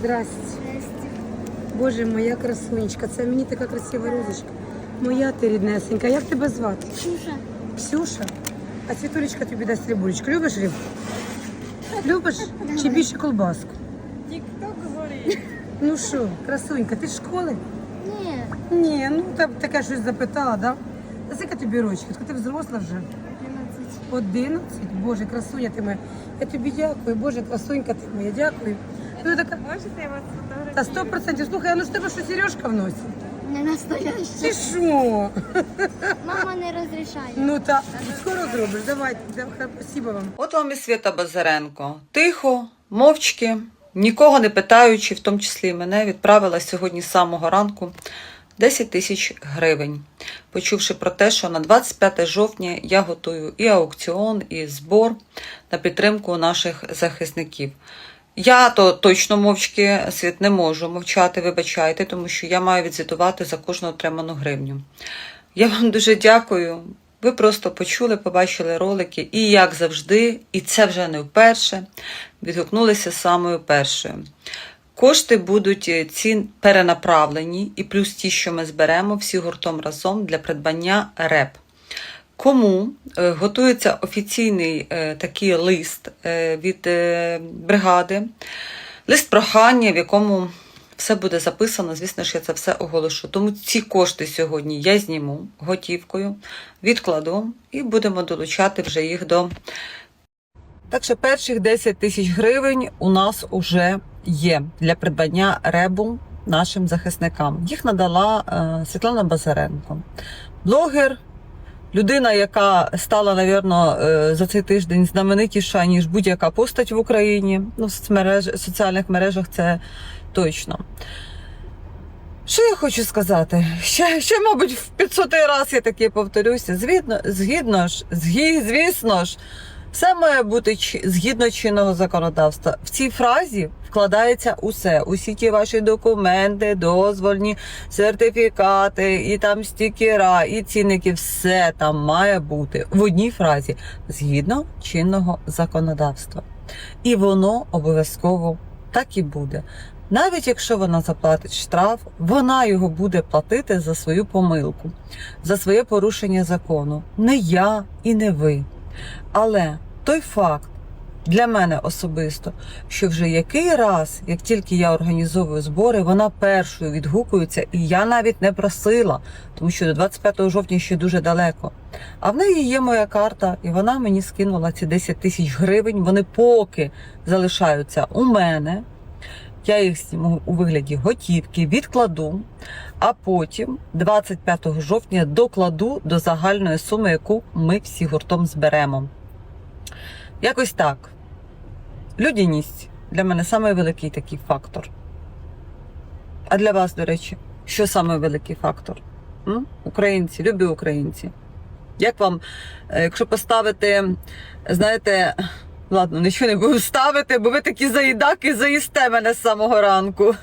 Здрасте. Боже, моя красунечка, це мені така красива розочка. Моя ти ріднесенька. Як тебе звати? Ксюша. Ксюша. А Світулечка тобі дасть рибулечку. Любиш рибу? Любиш? Чи більше колбаску? Тік-ток говорить. Ну що, красунька, ти з школи? Ні. Ні, ну та таке щось запитала, так? да? Скільки тобі рочки? Ти взросла вже? 11. 11? Боже, красуня ти моя. Я тобі дякую, Боже, красунька ти моя, дякую. Ну така, Можете я вас та сто процентів. Слухай, а ну з тебе що сережка в носі? Не Ти настояща. що? Мама не розрішає. Ну та скоро зробиш. Давайте, давай, спасибо вам. От вам і Свята Базаренко. Тихо, мовчки, нікого не питаючи, в тому числі і мене, відправила сьогодні з самого ранку 10 тисяч гривень, почувши про те, що на 25 жовтня я готую і аукціон, і збор на підтримку наших захисників. Я то точно мовчки світ не можу мовчати, вибачайте, тому що я маю відзвітувати за кожну отриману гривню. Я вам дуже дякую. Ви просто почули, побачили ролики, і як завжди, і це вже не вперше, відгукнулися самою першою. Кошти будуть е, ці перенаправлені, і плюс ті, що ми зберемо всі гуртом разом для придбання РЕП. Кому е, готується офіційний е, такий лист від бригади, лист прохання, в якому все буде записано. Звісно ж, я це все оголошу. Тому ці кошти сьогодні я зніму готівкою, відкладу і будемо долучати вже їх до. Так що перших 10 тисяч гривень у нас уже є для придбання ребу нашим захисникам. Їх надала е, Світлана Базаренко, блогер. Людина, яка стала, навірно, е, за цей тиждень знаменитіша, ніж будь-яка постать в Україні. Ну, в соцмереж, соціальних мережах це точно. Що я хочу сказати? Ще, ще мабуть, в 500 раз я таки повторюся. Згідно, згідно ж, згі, звісно ж, все має бути згідно чинного законодавства. В цій фразі вкладається усе, усі ті ваші документи, дозвольні, сертифікати, і там стікера, і цінники, все там має бути в одній фразі згідно чинного законодавства. І воно обов'язково так і буде. Навіть якщо вона заплатить штраф, вона його буде платити за свою помилку, за своє порушення закону. Не я і не ви. Але той факт для мене особисто, що вже який раз, як тільки я організовую збори, вона першою відгукується, і я навіть не просила, тому що до 25 жовтня ще дуже далеко. А в неї є моя карта, і вона мені скинула ці 10 тисяч гривень. Вони поки залишаються у мене. Я їх зніму у вигляді готівки, відкладу, а потім, 25 жовтня, докладу до загальної суми, яку ми всі гуртом зберемо. Якось так. Людяність для мене найвеликий такий фактор. А для вас, до речі, що самий великий фактор? М? Українці, любі українці. Як вам, е, якщо поставити, знаєте, ладно, нічого не буду ставити, бо ви такі заїдаки заїсте мене з самого ранку.